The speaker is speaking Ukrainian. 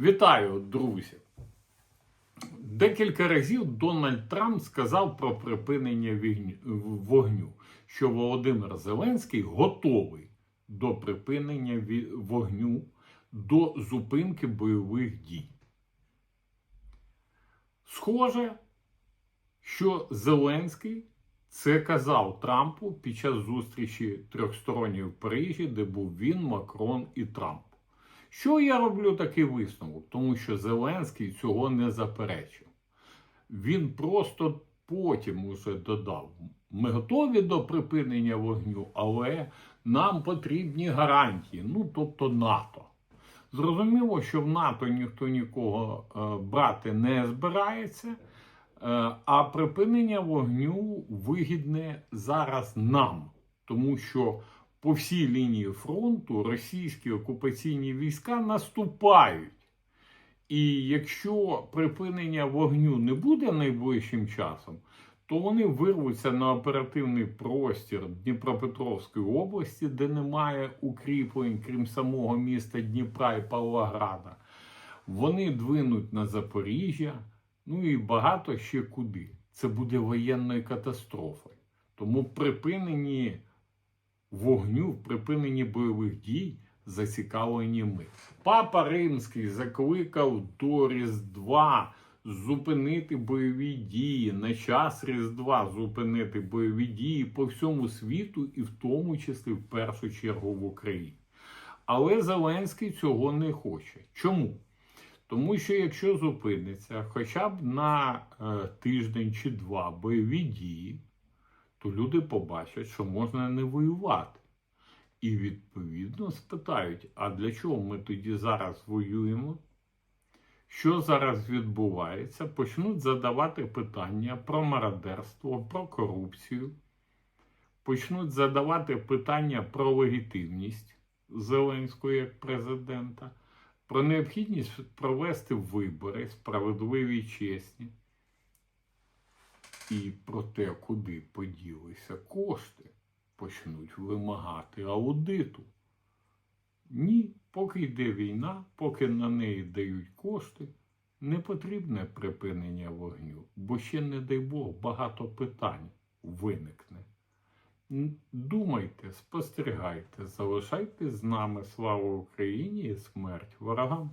Вітаю, друзі! Декілька разів Дональд Трамп сказав про припинення вогню, що Володимир Зеленський готовий до припинення вогню до зупинки бойових дій. Схоже, що Зеленський це казав Трампу під час зустрічі трьохсторонньої в Парижі, де був він, Макрон і Трамп. Що я роблю такий висновок? Тому що Зеленський цього не заперечив. Він просто потім уже додав: ми готові до припинення вогню, але нам потрібні гарантії, ну тобто НАТО. Зрозуміло, що в НАТО ніхто нікого е, брати не збирається, е, а припинення вогню вигідне зараз нам, тому що по всій лінії фронту російські окупаційні війська наступають. І якщо припинення вогню не буде найближчим часом, то вони вирвуться на оперативний простір Дніпропетровської області, де немає укріплень, крім самого міста Дніпра і Павлограда. Вони двинуть на Запоріжжя, ну і багато ще куди. Це буде воєнною катастрофою. Тому припинені вогню, в припиненні бойових дій зацікавлені ми. Папа Римський закликав до Різдва зупинити бойові дії на час Різдва зупинити бойові дії по всьому світу, і в тому числі в першу чергу в Україні. Але Зеленський цього не хоче. Чому? Тому що якщо зупиниться хоча б на е, тиждень чи два бойові дії, то люди побачать, що можна не воювати. І відповідно спитають: а для чого ми тоді зараз воюємо? Що зараз відбувається? Почнуть задавати питання про мародерство, про корупцію, почнуть задавати питання про легітимність Зеленського як президента, про необхідність провести вибори справедливі і чесні і про те, куди поділися кошти, почнуть вимагати аудиту. Ні, поки йде війна, поки на неї дають кошти, не потрібне припинення вогню, бо ще, не дай Бог, багато питань виникне. Думайте, спостерігайте, залишайте з нами славу Україні і смерть ворогам.